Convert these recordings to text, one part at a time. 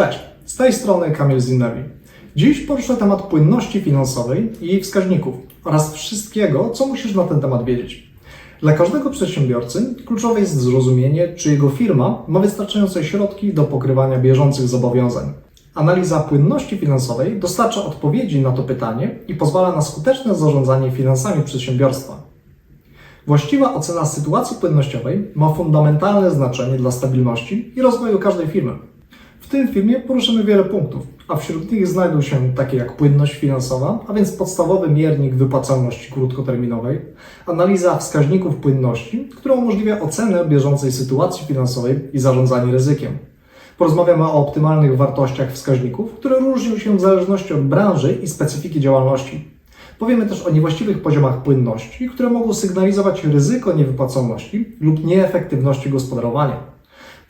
Cześć, z tej strony Kamil Zinnewi. Dziś poruszę temat płynności finansowej i jej wskaźników oraz wszystkiego, co musisz na ten temat wiedzieć. Dla każdego przedsiębiorcy kluczowe jest zrozumienie, czy jego firma ma wystarczające środki do pokrywania bieżących zobowiązań. Analiza płynności finansowej dostarcza odpowiedzi na to pytanie i pozwala na skuteczne zarządzanie finansami przedsiębiorstwa. Właściwa ocena sytuacji płynnościowej ma fundamentalne znaczenie dla stabilności i rozwoju każdej firmy. Tym filmie poruszymy wiele punktów, a wśród nich znajdą się takie jak płynność finansowa, a więc podstawowy miernik wypłacalności krótkoterminowej, analiza wskaźników płynności, która umożliwia ocenę bieżącej sytuacji finansowej i zarządzanie ryzykiem. Porozmawiamy o optymalnych wartościach wskaźników, które różnią się w zależności od branży i specyfiki działalności. Powiemy też o niewłaściwych poziomach płynności, które mogą sygnalizować ryzyko niewypłacalności lub nieefektywności gospodarowania.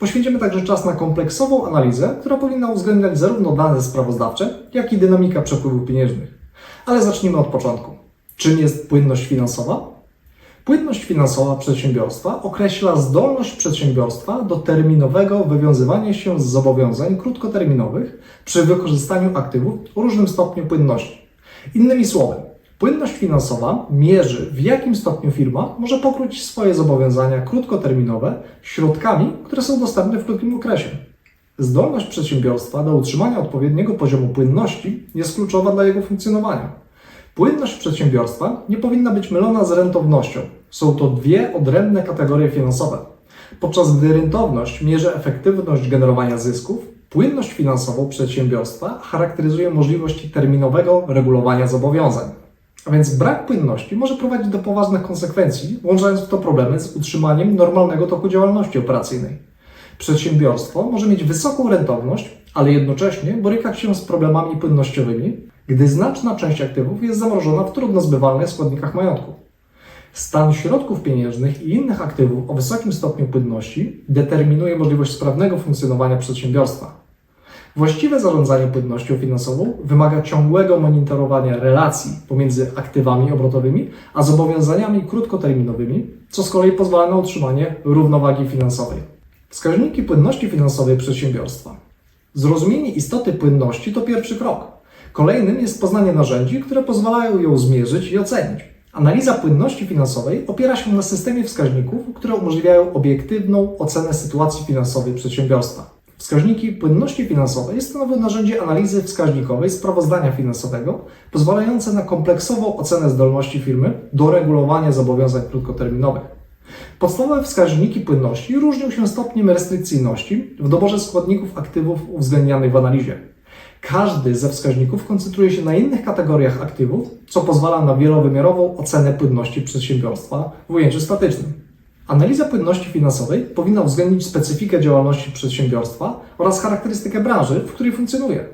Poświęcimy także czas na kompleksową analizę, która powinna uwzględniać zarówno dane sprawozdawcze, jak i dynamika przepływów pieniężnych. Ale zacznijmy od początku. Czym jest płynność finansowa? Płynność finansowa przedsiębiorstwa określa zdolność przedsiębiorstwa do terminowego wywiązywania się z zobowiązań krótkoterminowych przy wykorzystaniu aktywów o różnym stopniu płynności. Innymi słowy, płynność finansowa mierzy, w jakim stopniu firma może pokryć swoje zobowiązania krótkoterminowe środkami, które są dostępne w krótkim okresie. Zdolność przedsiębiorstwa do utrzymania odpowiedniego poziomu płynności jest kluczowa dla jego funkcjonowania. Płynność przedsiębiorstwa nie powinna być mylona z rentownością. Są to dwie odrębne kategorie finansowe. Podczas gdy rentowność mierzy efektywność generowania zysków, płynność finansową przedsiębiorstwa charakteryzuje możliwość terminowego regulowania zobowiązań. A więc brak płynności może prowadzić do poważnych konsekwencji, włączając w to problemy z utrzymaniem normalnego toku działalności operacyjnej. Przedsiębiorstwo może mieć wysoką rentowność, ale jednocześnie borykać się z problemami płynnościowymi, gdy znaczna część aktywów jest zamrożona w trudno zbywalnych składnikach majątku. Stan środków pieniężnych i innych aktywów o wysokim stopniu płynności determinuje możliwość sprawnego funkcjonowania przedsiębiorstwa. Właściwe zarządzanie płynnością finansową wymaga ciągłego monitorowania relacji pomiędzy aktywami obrotowymi a zobowiązaniami krótkoterminowymi, co z kolei pozwala na utrzymanie równowagi finansowej. Wskaźniki płynności finansowej przedsiębiorstwa. Zrozumienie istoty płynności to pierwszy krok. Kolejnym jest poznanie narzędzi, które pozwalają ją zmierzyć i ocenić. Analiza płynności finansowej opiera się na systemie wskaźników, które umożliwiają obiektywną ocenę sytuacji finansowej przedsiębiorstwa. Wskaźniki płynności finansowej stanowią narzędzie analizy wskaźnikowej sprawozdania finansowego, pozwalające na kompleksową ocenę zdolności firmy do regulowania zobowiązań krótkoterminowych. Podstawowe wskaźniki płynności różnią się stopniem restrykcyjności w doborze składników aktywów uwzględnianych w analizie. Każdy ze wskaźników koncentruje się na innych kategoriach aktywów, co pozwala na wielowymiarową ocenę płynności przedsiębiorstwa w ujęciu statycznym. Analiza płynności finansowej powinna uwzględnić specyfikę działalności przedsiębiorstwa oraz charakterystykę branży, w której funkcjonuje.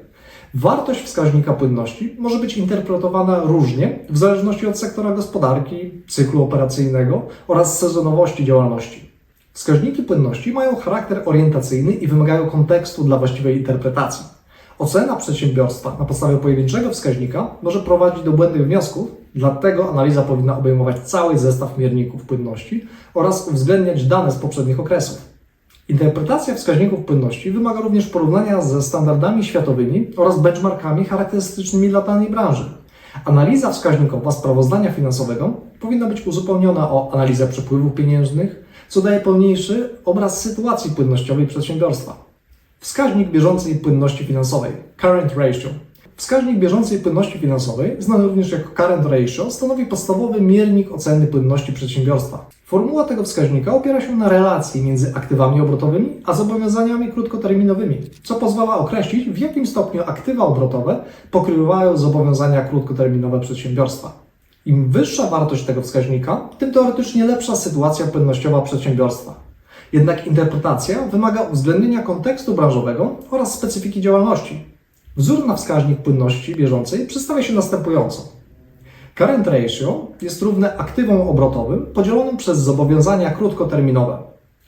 Wartość wskaźnika płynności może być interpretowana różnie w zależności od sektora gospodarki, cyklu operacyjnego oraz sezonowości działalności. Wskaźniki płynności mają charakter orientacyjny i wymagają kontekstu dla właściwej interpretacji. Ocena przedsiębiorstwa na podstawie pojedynczego wskaźnika może prowadzić do błędnych wniosków, dlatego analiza powinna obejmować cały zestaw mierników płynności oraz uwzględniać dane z poprzednich okresów. Interpretacja wskaźników płynności wymaga również porównania ze standardami światowymi oraz benchmarkami charakterystycznymi dla danej branży. Analiza wskaźnikowa sprawozdania finansowego powinna być uzupełniona o analizę przepływów pieniężnych, co daje pełniejszy obraz sytuacji płynnościowej przedsiębiorstwa. Wskaźnik bieżącej płynności finansowej current ratio. Wskaźnik bieżącej płynności finansowej, znany również jako current ratio, stanowi podstawowy miernik oceny płynności przedsiębiorstwa. Formuła tego wskaźnika opiera się na relacji między aktywami obrotowymi a zobowiązaniami krótkoterminowymi, co pozwala określić, w jakim stopniu aktywa obrotowe pokrywają zobowiązania krótkoterminowe przedsiębiorstwa. Im wyższa wartość tego wskaźnika, tym teoretycznie lepsza sytuacja płynnościowa przedsiębiorstwa. Jednak interpretacja wymaga uwzględnienia kontekstu branżowego oraz specyfiki działalności. Wzór na wskaźnik płynności bieżącej przedstawia się następująco. Current ratio jest równe aktywom obrotowym podzielonym przez zobowiązania krótkoterminowe.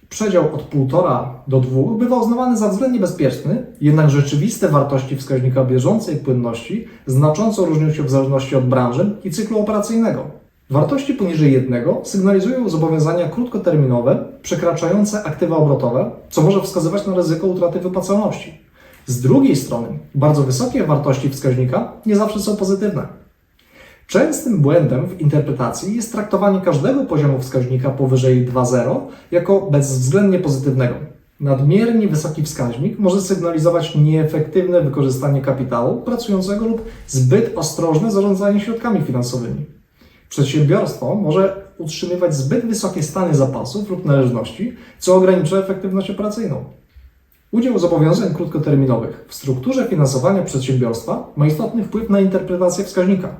Przedział od 1,5 do 2 bywa uznawany za względnie bezpieczny, jednak rzeczywiste wartości wskaźnika bieżącej płynności znacząco różnią się w zależności od branży i cyklu operacyjnego. Wartości poniżej jednego sygnalizują zobowiązania krótkoterminowe przekraczające aktywa obrotowe, co może wskazywać na ryzyko utraty wypłacalności. Z drugiej strony, bardzo wysokie wartości wskaźnika nie zawsze są pozytywne. Częstym błędem w interpretacji jest traktowanie każdego poziomu wskaźnika powyżej 2,0 jako bezwzględnie pozytywnego. Nadmiernie wysoki wskaźnik może sygnalizować nieefektywne wykorzystanie kapitału pracującego lub zbyt ostrożne zarządzanie środkami finansowymi. Przedsiębiorstwo może utrzymywać zbyt wysokie stany zapasów lub należności, co ogranicza efektywność operacyjną. Udział zobowiązań krótkoterminowych w strukturze finansowania przedsiębiorstwa ma istotny wpływ na interpretację wskaźnika.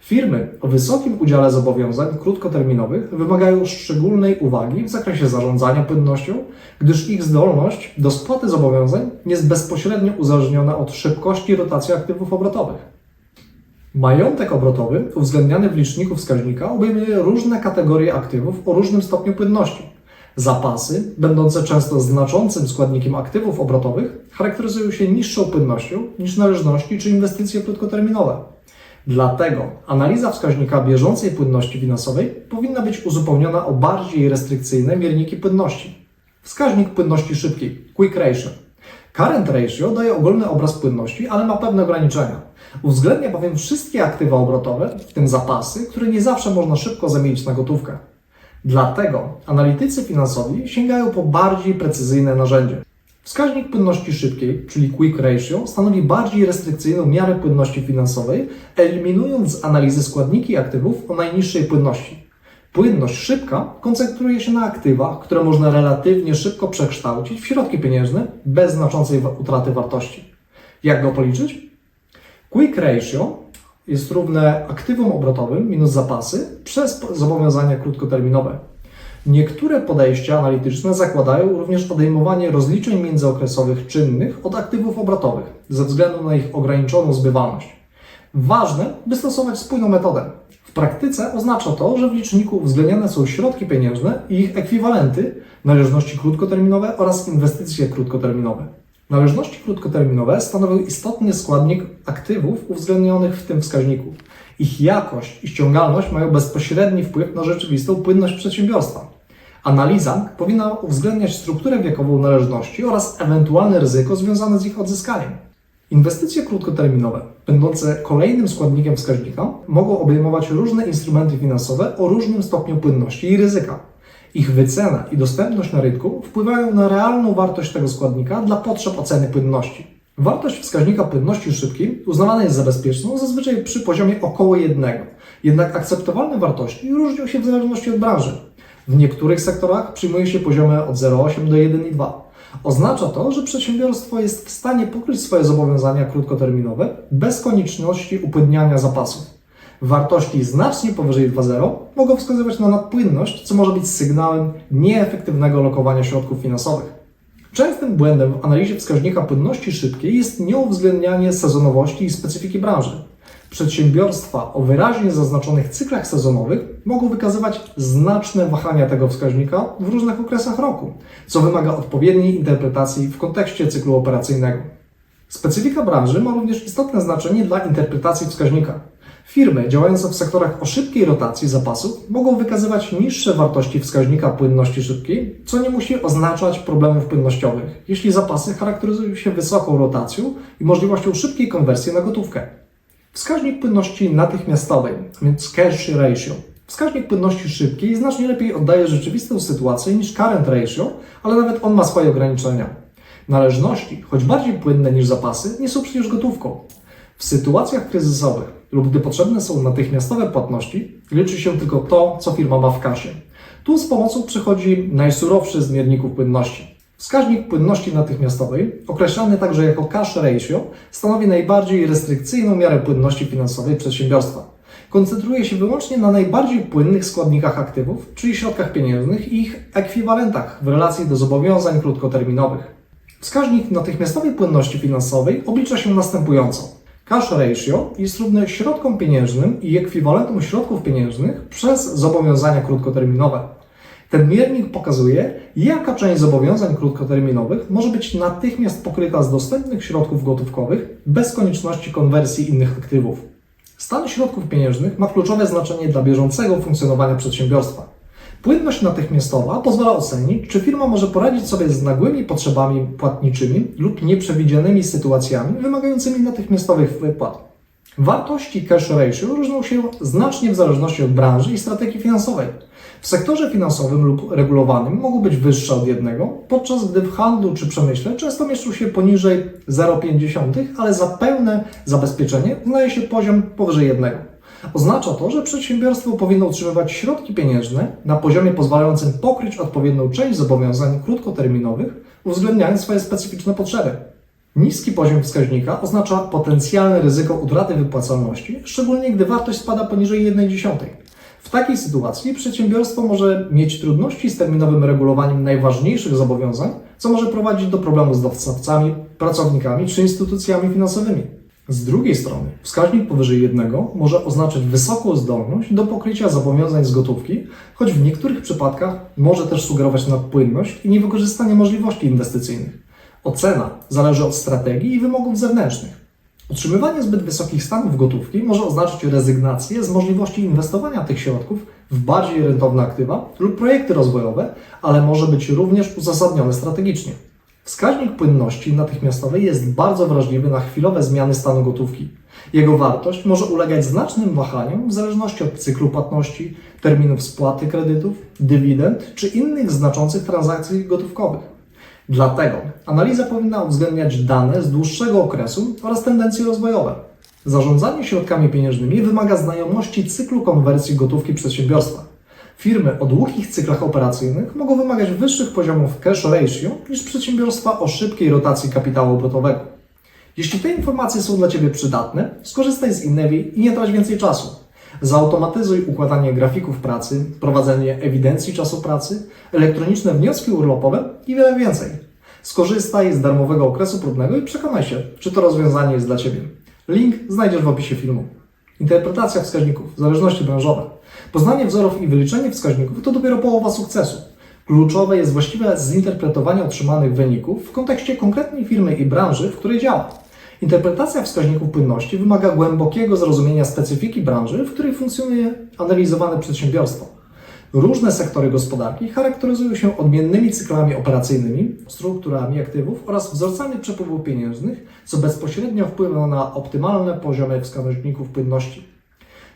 Firmy o wysokim udziale zobowiązań krótkoterminowych wymagają szczególnej uwagi w zakresie zarządzania płynnością, gdyż ich zdolność do spłaty zobowiązań jest bezpośrednio uzależniona od szybkości rotacji aktywów obrotowych. Majątek obrotowy uwzględniany w liczniku wskaźnika obejmuje różne kategorie aktywów o różnym stopniu płynności. Zapasy, będące często znaczącym składnikiem aktywów obrotowych, charakteryzują się niższą płynnością niż należności czy inwestycje krótkoterminowe. Dlatego analiza wskaźnika bieżącej płynności finansowej powinna być uzupełniona o bardziej restrykcyjne mierniki płynności. Wskaźnik płynności szybkiej, quick ratio. Current ratio daje ogólny obraz płynności, ale ma pewne ograniczenia. Uwzględnia bowiem wszystkie aktywa obrotowe, w tym zapasy, które nie zawsze można szybko zamienić na gotówkę. Dlatego analitycy finansowi sięgają po bardziej precyzyjne narzędzie. Wskaźnik płynności szybkiej, czyli quick ratio, stanowi bardziej restrykcyjną miarę płynności finansowej, eliminując z analizy składniki aktywów o najniższej płynności. Płynność szybka koncentruje się na aktywach, które można relatywnie szybko przekształcić w środki pieniężne bez znaczącej utraty wartości. Jak go policzyć? Quick ratio jest równe aktywom obrotowym minus zapasy przez zobowiązania krótkoterminowe. Niektóre podejścia analityczne zakładają również podejmowanie rozliczeń międzyokresowych czynnych od aktywów obrotowych ze względu na ich ograniczoną zbywalność. Ważne, by stosować spójną metodę. Praktyce oznacza to, że w liczniku uwzględniane są środki pieniężne i ich ekwiwalenty, należności krótkoterminowe oraz inwestycje krótkoterminowe. Należności krótkoterminowe stanowią istotny składnik aktywów uwzględnionych w tym wskaźniku. Ich jakość i ściągalność mają bezpośredni wpływ na rzeczywistą płynność przedsiębiorstwa. Analiza powinna uwzględniać strukturę wiekową należności oraz ewentualne ryzyko związane z ich odzyskaniem. Inwestycje krótkoterminowe, będące kolejnym składnikiem wskaźnika, mogą obejmować różne instrumenty finansowe o różnym stopniu płynności i ryzyka. Ich wycena i dostępność na rynku wpływają na realną wartość tego składnika dla potrzeb oceny płynności. Wartość wskaźnika płynności szybkiej uznawana jest za bezpieczną zazwyczaj przy poziomie około 1, jednak akceptowalne wartości różnią się w zależności od branży. W niektórych sektorach przyjmuje się poziomy od 0,8 do 1,2. Oznacza to, że przedsiębiorstwo jest w stanie pokryć swoje zobowiązania krótkoterminowe bez konieczności upłynniania zapasów. Wartości znacznie powyżej 2,0 mogą wskazywać na nadpłynność, co może być sygnałem nieefektywnego lokowania środków finansowych. Częstym błędem w analizie wskaźnika płynności szybkiej jest nieuwzględnianie sezonowości i specyfiki branży. Przedsiębiorstwa o wyraźnie zaznaczonych cyklach sezonowych mogą wykazywać znaczne wahania tego wskaźnika w różnych okresach roku, co wymaga odpowiedniej interpretacji w kontekście cyklu operacyjnego. Specyfika branży ma również istotne znaczenie dla interpretacji wskaźnika. Firmy działające w sektorach o szybkiej rotacji zapasów mogą wykazywać niższe wartości wskaźnika płynności szybkiej, co nie musi oznaczać problemów płynnościowych, jeśli zapasy charakteryzują się wysoką rotacją i możliwością szybkiej konwersji na gotówkę. Wskaźnik płynności natychmiastowej, więc cash ratio. Wskaźnik płynności szybkiej znacznie lepiej oddaje rzeczywistą sytuację niż current ratio, ale nawet on ma swoje ograniczenia. Należności, choć bardziej płynne niż zapasy, nie są przecież gotówką. W sytuacjach kryzysowych lub gdy potrzebne są natychmiastowe płatności, liczy się tylko to, co firma ma w kasie. Tu z pomocą przychodzi najsurowszy z mierników płynności. Wskaźnik płynności natychmiastowej, określany także jako cash ratio, stanowi najbardziej restrykcyjną miarę płynności finansowej przedsiębiorstwa. Koncentruje się wyłącznie na najbardziej płynnych składnikach aktywów, czyli środkach pieniężnych i ich ekwiwalentach w relacji do zobowiązań krótkoterminowych. Wskaźnik natychmiastowej płynności finansowej oblicza się następująco. Cash ratio jest równy środkom pieniężnym i ekwiwalentom środków pieniężnych przez zobowiązania krótkoterminowe. Ten miernik pokazuje, jaka część zobowiązań krótkoterminowych może być natychmiast pokryta z dostępnych środków gotówkowych bez konieczności konwersji innych aktywów. Stan środków pieniężnych ma kluczowe znaczenie dla bieżącego funkcjonowania przedsiębiorstwa. Płynność natychmiastowa pozwala ocenić, czy firma może poradzić sobie z nagłymi potrzebami płatniczymi lub nieprzewidzianymi sytuacjami wymagającymi natychmiastowych wypłat. Wartości cash ratio różnią się znacznie w zależności od branży i strategii finansowej. W sektorze finansowym lub regulowanym mogą być wyższe od jednego, podczas gdy w handlu czy przemyśle często mieszczą się poniżej 0,5, ale za pełne zabezpieczenie uznaje się poziom powyżej jednego. Oznacza to, że przedsiębiorstwo powinno utrzymywać środki pieniężne na poziomie pozwalającym pokryć odpowiednią część zobowiązań krótkoterminowych, uwzględniając swoje specyficzne potrzeby. Niski poziom wskaźnika oznacza potencjalne ryzyko utraty wypłacalności, szczególnie gdy wartość spada poniżej 1,1. Takiej sytuacji przedsiębiorstwo może mieć trudności z terminowym regulowaniem najważniejszych zobowiązań, co może prowadzić do problemu z dostawcami, pracownikami czy instytucjami finansowymi. Z drugiej strony, wskaźnik powyżej 1 może oznaczać wysoką zdolność do pokrycia zobowiązań z gotówki, choć w niektórych przypadkach może też sugerować nadpłynność i niewykorzystanie możliwości inwestycyjnych. Ocena zależy od strategii i wymogów zewnętrznych. Utrzymywanie zbyt wysokich stanów gotówki może oznaczać rezygnację z możliwości inwestowania tych środków w bardziej rentowne aktywa lub projekty rozwojowe, ale może być również uzasadnione strategicznie. Wskaźnik płynności natychmiastowej jest bardzo wrażliwy na chwilowe zmiany stanu gotówki. Jego wartość może ulegać znacznym wahaniom w zależności od cyklu płatności, terminów spłaty kredytów, dywidend czy innych znaczących transakcji gotówkowych. Dlatego analiza powinna uwzględniać dane z dłuższego okresu oraz tendencje rozwojowe. Zarządzanie środkami pieniężnymi wymaga znajomości cyklu konwersji gotówki przedsiębiorstwa. Firmy o długich cyklach operacyjnych mogą wymagać wyższych poziomów cash ratio niż przedsiębiorstwa o szybkiej rotacji kapitału obrotowego. Jeśli te informacje są dla Ciebie przydatne, skorzystaj z Innewi i nie trać więcej czasu. Zautomatyzuj układanie grafików pracy, prowadzenie ewidencji czasu pracy, elektroniczne wnioski urlopowe i wiele więcej. Skorzystaj z darmowego okresu próbnego i przekonaj się, czy to rozwiązanie jest dla Ciebie. Link znajdziesz w opisie filmu. Interpretacja wskaźników, zależności branżowe. Poznanie wzorów i wyliczenie wskaźników to dopiero połowa sukcesu. Kluczowe jest właściwe zinterpretowanie otrzymanych wyników w kontekście konkretnej firmy i branży, w której działa. Interpretacja wskaźników płynności wymaga głębokiego zrozumienia specyfiki branży, w której funkcjonuje analizowane przedsiębiorstwo. Różne sektory gospodarki charakteryzują się odmiennymi cyklami operacyjnymi, strukturami aktywów oraz wzorcami przepływów pieniężnych, co bezpośrednio wpływa na optymalne poziomy wskaźników płynności.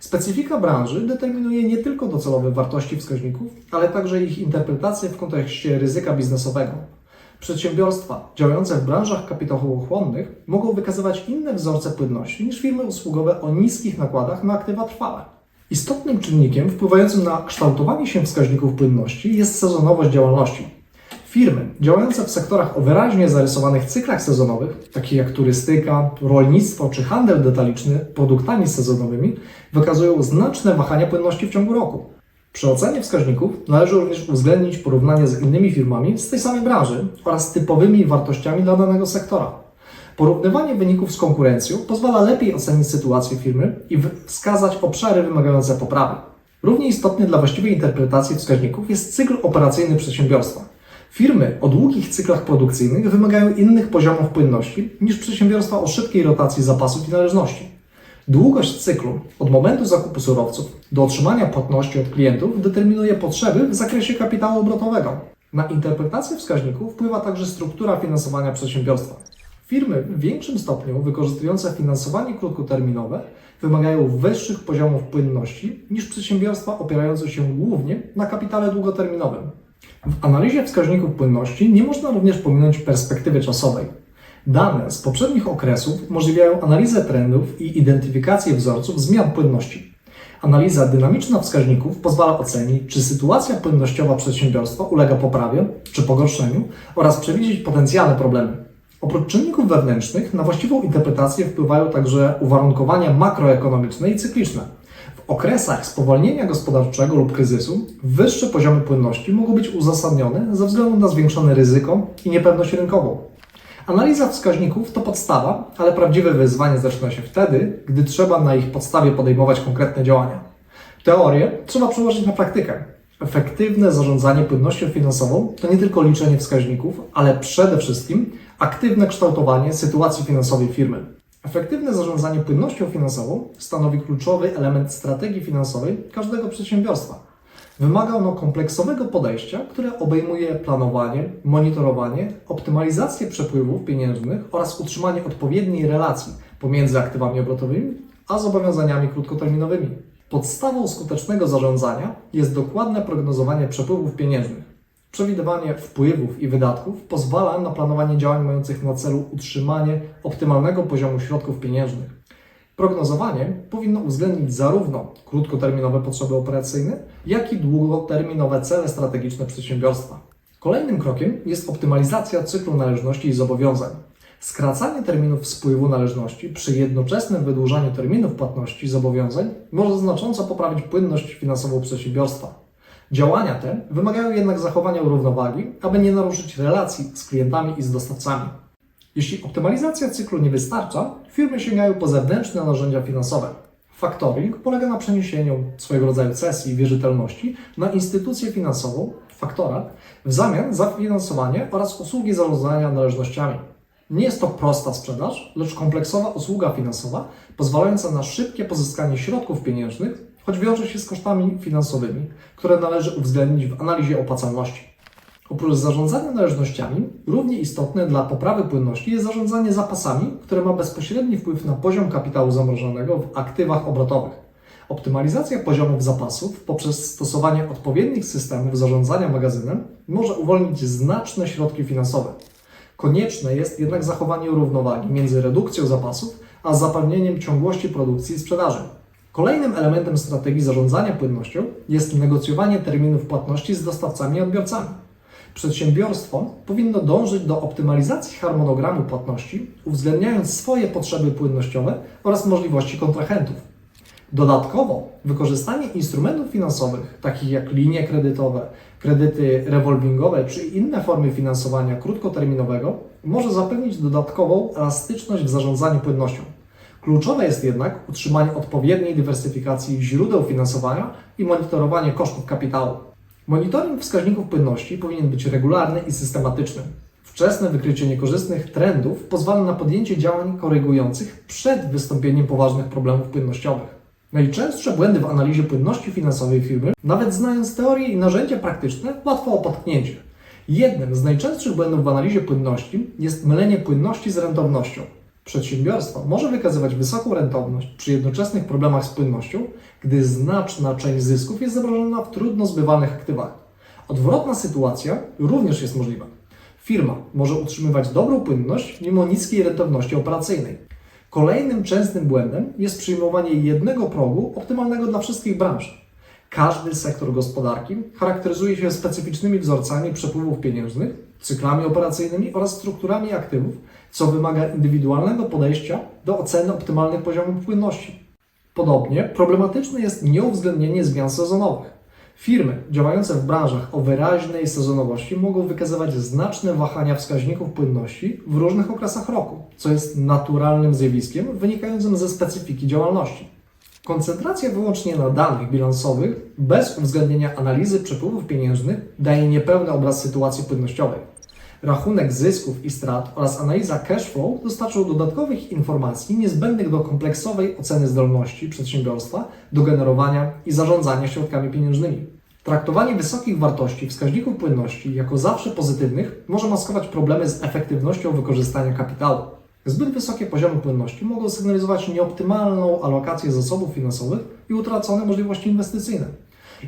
Specyfika branży determinuje nie tylko docelowe wartości wskaźników, ale także ich interpretację w kontekście ryzyka biznesowego. Przedsiębiorstwa działające w branżach kapitałochłonnych mogą wykazywać inne wzorce płynności niż firmy usługowe o niskich nakładach na aktywa trwałe. Istotnym czynnikiem wpływającym na kształtowanie się wskaźników płynności jest sezonowość działalności. Firmy działające w sektorach o wyraźnie zarysowanych cyklach sezonowych, takich jak turystyka, rolnictwo czy handel detaliczny produktami sezonowymi, wykazują znaczne wahania płynności w ciągu roku. Przy ocenie wskaźników należy również uwzględnić porównanie z innymi firmami z tej samej branży oraz typowymi wartościami dla danego sektora. Porównywanie wyników z konkurencją pozwala lepiej ocenić sytuację firmy i wskazać obszary wymagające poprawy. Równie istotny dla właściwej interpretacji wskaźników jest cykl operacyjny przedsiębiorstwa. Firmy o długich cyklach produkcyjnych wymagają innych poziomów płynności niż przedsiębiorstwa o szybkiej rotacji zapasów i należności. Długość cyklu od momentu zakupu surowców do otrzymania płatności od klientów determinuje potrzeby w zakresie kapitału obrotowego. Na interpretację wskaźników wpływa także struktura finansowania przedsiębiorstwa. Firmy w większym stopniu wykorzystujące finansowanie krótkoterminowe wymagają wyższych poziomów płynności niż przedsiębiorstwa opierające się głównie na kapitale długoterminowym. W analizie wskaźników płynności nie można również pominąć perspektywy czasowej. Dane z poprzednich okresów umożliwiają analizę trendów i identyfikację wzorców zmian płynności. Analiza dynamiczna wskaźników pozwala ocenić, czy sytuacja płynnościowa przedsiębiorstwa ulega poprawie czy pogorszeniu oraz przewidzieć potencjalne problemy. Oprócz czynników wewnętrznych, na właściwą interpretację wpływają także uwarunkowania makroekonomiczne i cykliczne. W okresach spowolnienia gospodarczego lub kryzysu wyższe poziomy płynności mogą być uzasadnione ze względu na zwiększone ryzyko i niepewność rynkową. Analiza wskaźników to podstawa, ale prawdziwe wyzwanie zaczyna się wtedy, gdy trzeba na ich podstawie podejmować konkretne działania. Teorię trzeba przełożyć na praktykę. Efektywne zarządzanie płynnością finansową to nie tylko liczenie wskaźników, ale przede wszystkim aktywne kształtowanie sytuacji finansowej firmy. Efektywne zarządzanie płynnością finansową stanowi kluczowy element strategii finansowej każdego przedsiębiorstwa. Wymaga ono kompleksowego podejścia, które obejmuje planowanie, monitorowanie, optymalizację przepływów pieniężnych oraz utrzymanie odpowiedniej relacji pomiędzy aktywami obrotowymi a zobowiązaniami krótkoterminowymi. Podstawą skutecznego zarządzania jest dokładne prognozowanie przepływów pieniężnych. Przewidywanie wpływów i wydatków pozwala na planowanie działań mających na celu utrzymanie optymalnego poziomu środków pieniężnych. Prognozowanie powinno uwzględnić zarówno krótkoterminowe potrzeby operacyjne, jak i długoterminowe cele strategiczne przedsiębiorstwa. Kolejnym krokiem jest optymalizacja cyklu należności i zobowiązań. Skracanie terminów spływu należności przy jednoczesnym wydłużaniu terminów płatności i zobowiązań może znacząco poprawić płynność finansową przedsiębiorstwa. Działania te wymagają jednak zachowania równowagi, aby nie naruszyć relacji z klientami i z dostawcami. Jeśli optymalizacja cyklu nie wystarcza, firmy sięgają po zewnętrzne narzędzia finansowe. Factoring polega na przeniesieniu swojego rodzaju cesji i wierzytelności na instytucję finansową, faktora, w zamian za finansowanie oraz usługi zarządzania należnościami. Nie jest to prosta sprzedaż, lecz kompleksowa usługa finansowa pozwalająca na szybkie pozyskanie środków pieniężnych, choć wiąże się z kosztami finansowymi, które należy uwzględnić w analizie opłacalności. Oprócz zarządzania należnościami, równie istotne dla poprawy płynności jest zarządzanie zapasami, które ma bezpośredni wpływ na poziom kapitału zamrożonego w aktywach obrotowych. Optymalizacja poziomów zapasów poprzez stosowanie odpowiednich systemów zarządzania magazynem może uwolnić znaczne środki finansowe. Konieczne jest jednak zachowanie równowagi między redukcją zapasów a zapewnieniem ciągłości produkcji i sprzedaży. Kolejnym elementem strategii zarządzania płynnością jest negocjowanie terminów płatności z dostawcami i odbiorcami. Przedsiębiorstwo powinno dążyć do optymalizacji harmonogramu płatności, uwzględniając swoje potrzeby płynnościowe oraz możliwości kontrahentów. Dodatkowo wykorzystanie instrumentów finansowych, takich jak linie kredytowe, kredyty rewolwingowe czy inne formy finansowania krótkoterminowego, może zapewnić dodatkową elastyczność w zarządzaniu płynnością. Kluczowe jest jednak utrzymanie odpowiedniej dywersyfikacji źródeł finansowania i monitorowanie kosztów kapitału. Monitoring wskaźników płynności powinien być regularny i systematyczny. Wczesne wykrycie niekorzystnych trendów pozwala na podjęcie działań korygujących przed wystąpieniem poważnych problemów płynnościowych. Najczęstsze błędy w analizie płynności finansowej firmy, nawet znając teorię i narzędzia praktyczne, łatwo o potknięcie. Jednym z najczęstszych błędów w analizie płynności jest mylenie płynności z rentownością. Przedsiębiorstwo może wykazywać wysoką rentowność przy jednoczesnych problemach z płynnością, gdy znaczna część zysków jest zamrożona w trudno zbywalnych aktywach. Odwrotna sytuacja również jest możliwa. Firma może utrzymywać dobrą płynność mimo niskiej rentowności operacyjnej. Kolejnym częstym błędem jest przyjmowanie jednego progu optymalnego dla wszystkich branż. Każdy sektor gospodarki charakteryzuje się specyficznymi wzorcami przepływów pieniężnych, cyklami operacyjnymi oraz strukturami aktywów, co wymaga indywidualnego podejścia do oceny optymalnych poziomów płynności. Podobnie problematyczne jest nieuwzględnienie zmian sezonowych. Firmy działające w branżach o wyraźnej sezonowości mogą wykazywać znaczne wahania wskaźników płynności w różnych okresach roku, co jest naturalnym zjawiskiem wynikającym ze specyfiki działalności. Koncentracja wyłącznie na danych bilansowych, bez uwzględnienia analizy przepływów pieniężnych, daje niepełny obraz sytuacji płynnościowej. Rachunek zysków i strat oraz analiza cash flow dostarczą dodatkowych informacji niezbędnych do kompleksowej oceny zdolności przedsiębiorstwa do generowania i zarządzania środkami pieniężnymi. Traktowanie wysokich wartości wskaźników płynności jako zawsze pozytywnych może maskować problemy z efektywnością wykorzystania kapitału. Zbyt wysokie poziomy płynności mogą sygnalizować nieoptymalną alokację zasobów finansowych i utracone możliwości inwestycyjne.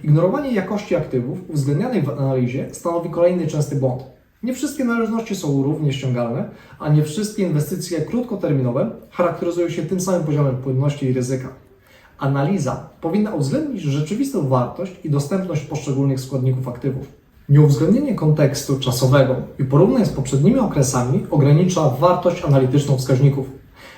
Ignorowanie jakości aktywów uwzględnianych w analizie stanowi kolejny częsty błąd. Nie wszystkie należności są równie ściągalne, a nie wszystkie inwestycje krótkoterminowe charakteryzują się tym samym poziomem płynności i ryzyka. Analiza powinna uwzględnić rzeczywistą wartość i dostępność poszczególnych składników aktywów. Nieuwzględnienie kontekstu czasowego i porównań z poprzednimi okresami ogranicza wartość analityczną wskaźników.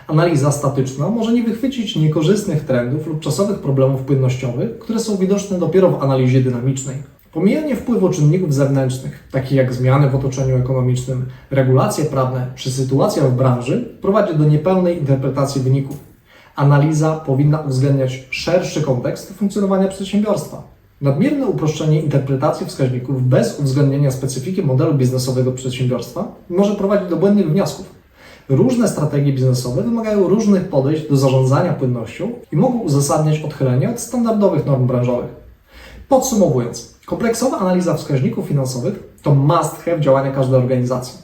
Analiza statyczna może nie wychwycić niekorzystnych trendów lub czasowych problemów płynnościowych, które są widoczne dopiero w analizie dynamicznej. Pomijanie wpływu czynników zewnętrznych, takich jak zmiany w otoczeniu ekonomicznym, regulacje prawne czy sytuacja w branży, prowadzi do niepełnej interpretacji wyników. Analiza powinna uwzględniać szerszy kontekst funkcjonowania przedsiębiorstwa. Nadmierne uproszczenie interpretacji wskaźników bez uwzględnienia specyfiki modelu biznesowego przedsiębiorstwa może prowadzić do błędnych wniosków. Różne strategie biznesowe wymagają różnych podejść do zarządzania płynnością i mogą uzasadniać odchylenie od standardowych norm branżowych. Podsumowując, kompleksowa analiza wskaźników finansowych to must have działania każdej organizacji.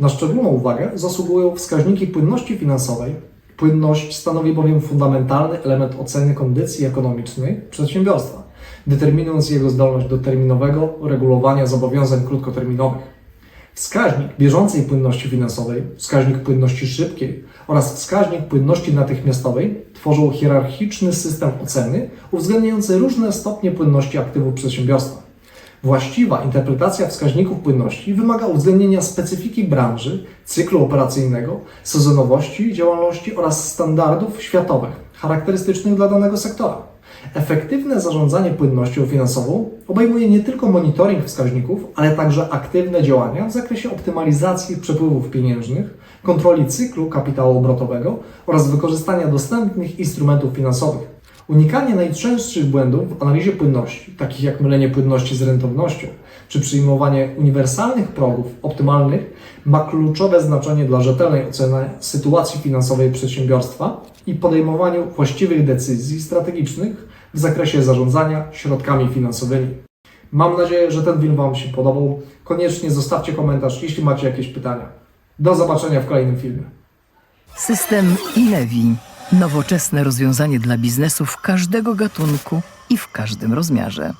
Na szczególną uwagę zasługują wskaźniki płynności finansowej. Płynność stanowi bowiem fundamentalny element oceny kondycji ekonomicznej przedsiębiorstwa, determinując jego zdolność do terminowego regulowania zobowiązań krótkoterminowych. Wskaźnik bieżącej płynności finansowej, wskaźnik płynności szybkiej oraz wskaźnik płynności natychmiastowej tworzą hierarchiczny system oceny uwzględniający różne stopnie płynności aktywów przedsiębiorstwa. Właściwa interpretacja wskaźników płynności wymaga uwzględnienia specyfiki branży, cyklu operacyjnego, sezonowości działalności oraz standardów światowych charakterystycznych dla danego sektora. Efektywne zarządzanie płynnością finansową obejmuje nie tylko monitoring wskaźników, ale także aktywne działania w zakresie optymalizacji przepływów pieniężnych, kontroli cyklu kapitału obrotowego oraz wykorzystania dostępnych instrumentów finansowych. Unikanie najczęstszych błędów w analizie płynności, takich jak mylenie płynności z rentownością, czy przyjmowanie uniwersalnych progów optymalnych, ma kluczowe znaczenie dla rzetelnej oceny sytuacji finansowej przedsiębiorstwa i podejmowaniu właściwych decyzji strategicznych w zakresie zarządzania środkami finansowymi. Mam nadzieję, że ten film Wam się podobał. Koniecznie zostawcie komentarz, jeśli macie jakieś pytania. Do zobaczenia w kolejnym filmie. System Ilevi. Nowoczesne rozwiązanie dla biznesów każdego gatunku i w każdym rozmiarze.